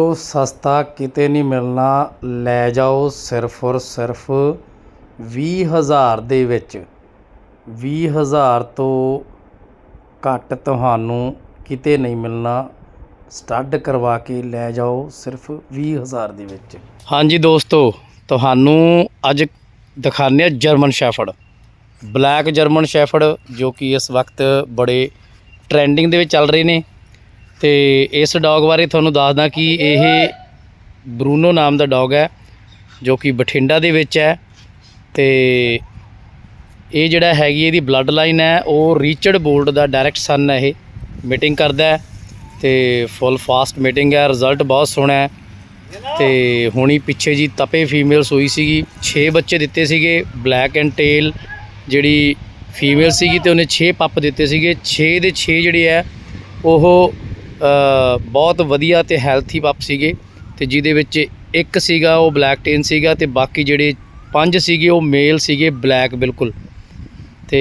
ਉਹ ਸਸਤਾ ਕਿਤੇ ਨਹੀਂ ਮਿਲਣਾ। ਲੈ ਜਾਓ ਸਿਰਫ ਔਰ ਸਿਰਫ 20000 ਦੇ ਵਿੱਚ। 20000 ਤੋਂ ਘੱਟ ਤੁਹਾਨੂੰ ਕਿਤੇ ਨਹੀਂ ਮਿਲਣਾ। ਸਟੱਡ ਕਰਵਾ ਕੇ ਲੈ ਜਾਓ ਸਿਰਫ 20000 ਦੇ ਵਿੱਚ। ਹਾਂਜੀ ਦੋਸਤੋ, ਤੁਹਾਨੂੰ ਅੱਜ ਦਿਖਾਉਂਦੇ ਆ German shepherd. Black German shepherd ਜੋ ਕਿ ਇਸ ਵਕਤ ਬੜੇ ਟ੍ਰੈਂਡਿੰਗ ਦੇ ਵਿੱਚ ਚੱਲ ਰਹੇ ਨੇ। ਤੇ ਇਸ ਡੌਗ ਬਾਰੇ ਤੁਹਾਨੂੰ ਦੱਸਦਾ ਕਿ ਇਹ ਬਰੂਨੋ ਨਾਮ ਦਾ ਡੌਗ ਹੈ, ਜੋ ਕਿ ਬਠਿੰਡਾ ਦੇ ਵਿੱਚ ਹੈ। ਤੇ ਇਹ ਜਿਹੜਾ ਹੈਗੀ ਇਹਦੀ ਬਲੱਡ ਲਾਈਨ ਹੈ, ਉਹ ਰੀਚਰਡ ਬੋਲਡ ਦਾ ਡਾਇਰੈਕਟ ਸਨ ਹੈ ਇਹ। ਮੀਟਿੰਗ ਕਰਦਾ ਹੈ ਤੇ ਫੁੱਲ ਫਾਸਟ ਮੀਟਿੰਗ ਹੈ, ਰਿਜ਼ਲਟ ਬਹੁਤ ਸੋਹਣਾ ਹੈ। ਤੇ ਹੁਣੀ ਪਿੱਛੇ ਜੀ ਤਪੇ ਫੀਮੇਲ ਸੂਈ ਸੀਗੀ 6 ਬੱਚੇ ਦਿੱਤੇ ਸੀਗੇ, ਬਲੈਕ ਐਂਡ ਟੇਲ ਜਿਹੜੀ ਫੀਮੇਲ ਸੀਗੀ ਤੇ ਉਹਨੇ 6 ਪੱਪ ਦਿੱਤੇ ਸੀਗੇ। 6 ਦੇ 6 ਜਿਹੜੇ ਹੈ, ਉਹ ਬਹੁਤ ਵਧੀਆ ਤੇ ਹੈਲਥੀ ਪੱਪ ਸੀਗੇ ਤੇ ਜਿਹਦੇ ਵਿੱਚ ਇੱਕ ਸੀਗਾ ਉਹ ਬਲੈਕ ਟੇਨ ਸੀਗਾ ਤੇ ਬਾਕੀ ਜਿਹੜੇ ਪੰਜ ਸੀਗੇ ਉਹ ਮੇਲ ਸੀਗੇ ਬਲੈਕ ਬਿਲਕੁਲ। ਤੇ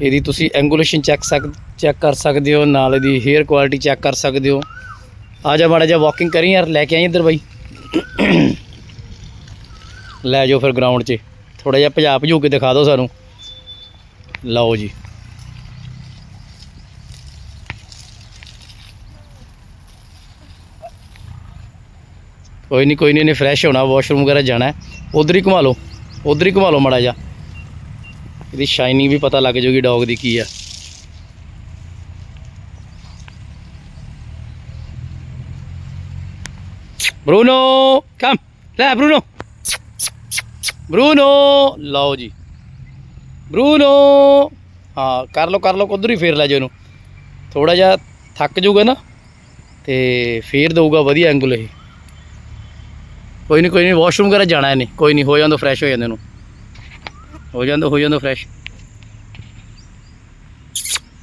ਇਹਦੀ ਤੁਸੀਂ ਐਂਗੂਲੇਸ਼ਨ ਚੈੱਕ ਸਕ ਚੈੱਕ ਕਰ ਸਕਦੇ ਹੋ, ਨਾਲ ਇਹਦੀ ਹੇਅਰ ਕੁਆਲਿਟੀ ਚੈੱਕ ਕਰ ਸਕਦੇ ਹੋ। ਆ ਜਾ ਮਾੜਾ ਜਿਹਾ ਵਾਕਿੰਗ ਕਰੀ ਯਾਰ, ਲੈ ਕੇ ਆਈ ਇੱਧਰ ਬਾਈ। ਲੈ ਜਾਓ ਫਿਰ ਗਰਾਊਂਡ 'ਚ। ਥੋੜਾ ਜਿਹਾ ਭਜਾ ਭਜੂ ਕੇ ਦਿਖਾ ਦਿਓ ਸਾਨੂੰ। ਲਓ ਜੀ। ਕੋਈ ਨਹੀਂ ਕੋਈ ਨਹੀਂ ਇਹਨੇ ਫਰੈਸ਼ ਹੋਣਾ ਵਾਸ਼ਰੂਮ ਵਗੈਰਾ ਜਾਣਾ ਉਧਰ ਹੀ ਘੁਮਾ ਲਓ, ਉਧਰ ਹੀ ਘੁਮਾ ਲਓ ਮਾੜਾ ਜਿਹਾ। ਇਹਦੀ ਸ਼ਾਈਨਿੰਗ ਵੀ ਪਤਾ ਲੱਗ ਜਾਊਗੀ ਡੌਗ ਦੀ ਕੀ ਆ ਬਰੂਨੋ ਕਮ ਲੈ ਬਰੂਨੋ। ਬਰੂਨੋ, ਲਓ ਜੀ। ਬਰੂਨੋ, ਹਾਂ, ਕਰ ਲਓ ਕਰ ਲਓ, ਉਧਰ ਹੀ ਫੇਰ ਲੈ ਜਾਓ ਇਹਨੂੰ। ਥੋੜਾ ਜਿਹਾ ਥੱਕ ਜਾਊਗਾ ਨਾ, ਤੇ ਫੇਰ ਦਊਗਾ ਵਧੀਆ ਐਂਗਲ ਇਹ। ਕੋਈ ਨਹੀਂ ਕੋਈ ਨਹੀਂ ਵਾਸ਼ਰੂਮ ਵਗੈਰਾ ਜਾਣਾ ਇਹਨੇ। ਕੋਈ ਨਹੀਂ ਹੋ ਜਾਂਦਾ ਫਰੈਸ਼ ਹੋ ਜਾਂਦੇ ਇਹਨੂੰ ਹੋ ਜਾਂਦਾ ਹੋ ਜਾਂਦਾ ਫਰੈਸ਼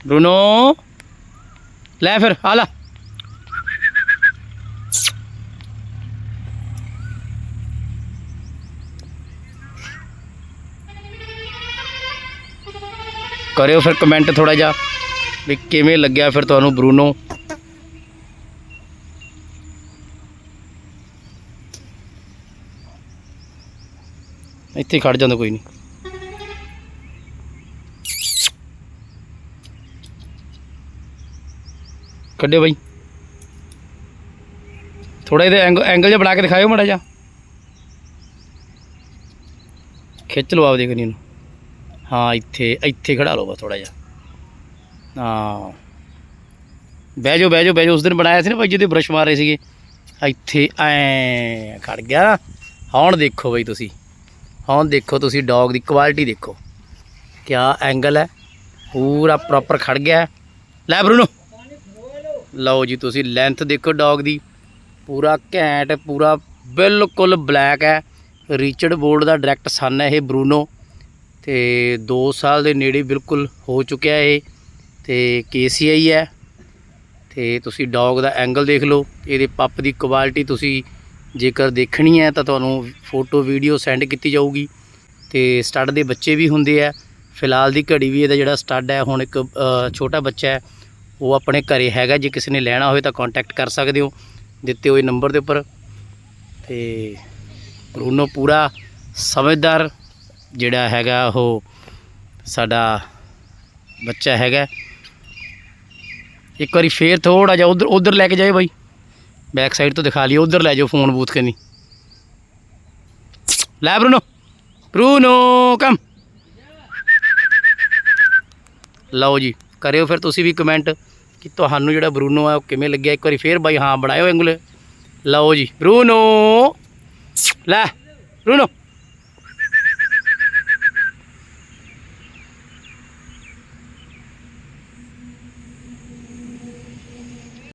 ਬਰੂਨੋ, ਲੈ ਫਿਰ, ਆ ਲੈ। ਕਰਿਓ ਫਿਰ ਕਮੈਂਟ ਥੋੜਾ ਜਿਹਾ ਵੀ ਕਿਵੇਂ ਲੱਗਿਆ ਫਿਰ ਤੁਹਾਨੂੰ ਬਰੂਨੋ। ਇੱਥੇ ਹੀ ਖੜ ਜਾਂਦਾ ਕੋਈ ਨਹੀਂ। ਕੱਢਿਓ ਬਾਈ। ਥੋੜਾ ਇਹਦੇ ਐਂਗਲ ਐਂਗਲ ਜਿਹਾ ਬਣਾ ਕੇ ਦਿਖਾਇਓ ਮਾੜਾ ਜਿਹਾ। ਖਿੱਚ ਲਓ ਆਪਦੇ ਕਨੀ ਨੂੰ। ਹਾਂ, ਇੱਥੇ ਇੱਥੇ ਖੜਾ ਲਓ ਬਸ ਥੋੜਾ ਜਿਹਾ। ਹਾਂ। ਬਹਿ ਜਾਓ ਬਹਿ ਜਾਓ ਬਹਿ ਜਾਓ। ਉਸ ਦਿਨ ਬਣਾਇਆ ਸੀ ਨਾ ਭਾਈ ਜਿਹਦੇ ਬ੍ਰਸ਼ ਮਾਰ ਰਹੇ ਸੀਗੇ। ਇੱਥੇ ਐ ਖੜ ਗਿਆ। ਹੁਣ ਦੇਖੋ ਬਈ ਤੁਸੀਂ। ਹੁਣ ਦੇਖੋ ਤੁਸੀਂ ਡੌਗ ਦੀ ਕੁਆਲਿਟੀ ਦੇਖੋ। ਕਿਆ ਐਂਗਲ ਹੈ? ਪੂਰਾ ਪ੍ਰੋਪਰ ਖੜ ਗਿਆ ਲੈ ਬਰੂਨੋ। ਲਓ ਜੀ, ਤੁਸੀਂ ਲੈਂਥ ਦੇਖੋ ਡੌਗ ਦੀ। ਪੂਰਾ ਘੈਂਟ, ਪੂਰਾ ਬਿਲਕੁਲ ਬਲੈਕ ਹੈ। ਰਿਚਰਡ ਬੋਲਡ ਦਾ ਡਾਇਰੈਕਟ ਸਨ ਹੈ ਇਹ ਬਰੂਨੋ। ਤੇ 2 ਸਾਲ ਦੇ ਨੇੜੇ ਬਿਲਕੁਲ ਹੋ ਚੁੱਕਿਆ ਇਹ। ਤੇ KCI ਹੈ। ਤੇ ਤੁਸੀਂ ਡੌਗ ਦਾ ਐਂਗਲ ਦੇਖ ਲਓ। ਇਹਦੇ ਪੱਪ ਦੀ ਕੁਆਲਿਟੀ ਤੁਸੀਂ ਜੇਕਰ ਦੇਖਣੀ ਹੈ ਤਾਂ ਤੁਹਾਨੂੰ ਫੋਟੋ, ਵੀਡੀਓ ਸੈਂਡ ਕੀਤੀ ਜਾਊਗੀ ਤੇ ਸਟੱਡ ਦੇ ਬੱਚੇ ਵੀ ਹੁੰਦੇ ਆ। ਫਿਲਹਾਲ ਦੀ ਘੜੀ ਵੀ ਇਹਦਾ ਜਿਹੜਾ ਸਟੱਡ ਹੈ, ਹੁਣ ਇੱਕ ਛੋਟਾ ਬੱਚਾ ਹੈ, ਉਹ ਆਪਣੇ ਘਰੇ ਹੈਗਾ। ਜੇ ਕਿਸੇ ਨੇ ਲੈਣਾ ਹੋਵੇ ਤਾਂ ਕੰਟੈਕਟ ਕਰ ਸਕਦੇ ਹੋ। ਦਿੱਤੇ ਹੋਏ ਨੰਬਰ ਦੇ ਉੱਪਰ। ਤੇ ਬਰੂਨੋ ਪੂਰਾ ਸਮਝਦਾਰ ਜਿਹੜਾ ਹੈਗਾ, ਉਹ ਸਾਡਾ ਬੱਚਾ ਹੈਗਾ। ਇੱਕ ਵਾਰੀ ਫੇਰ ਥੋੜਾ ਜਿਹਾ ਉਧਰ ਉਧਰ ਲੈ ਕੇ ਜਾਏ ਬਾਈ। ਬੈਕ ਸਾਈਡ ਤੋਂ ਦਿਖਾ ਲਈ ਉਧਰ ਲੈ ਜਾਓ ਫੋਨ ਬੂਥ ਕੇ ਨਹੀਂ। ਲੈ ਬਰੂਨੋ ਬਰੂਨੋ ਕਮ ਲਓ ਜੀ, ਕਰਿਓ ਫਿਰ ਤੁਸੀਂ ਵੀ ਕਮੈਂਟ ਕਿ ਤੁਹਾਨੂੰ ਜਿਹੜਾ ਬਰੂਨੋ ਆ, ਉਹ ਕਿਵੇਂ ਲੱਗਿਆ? ਇੱਕ ਵਾਰੀ ਫੇਰ ਬਾਈ, ਹਾਂ, ਬਣਾਇਓ ਐਂਗਲ ਲਓ ਜੀ, ਬਰੂਨੋ। ਲੈ, ਬਰੂਨੋ।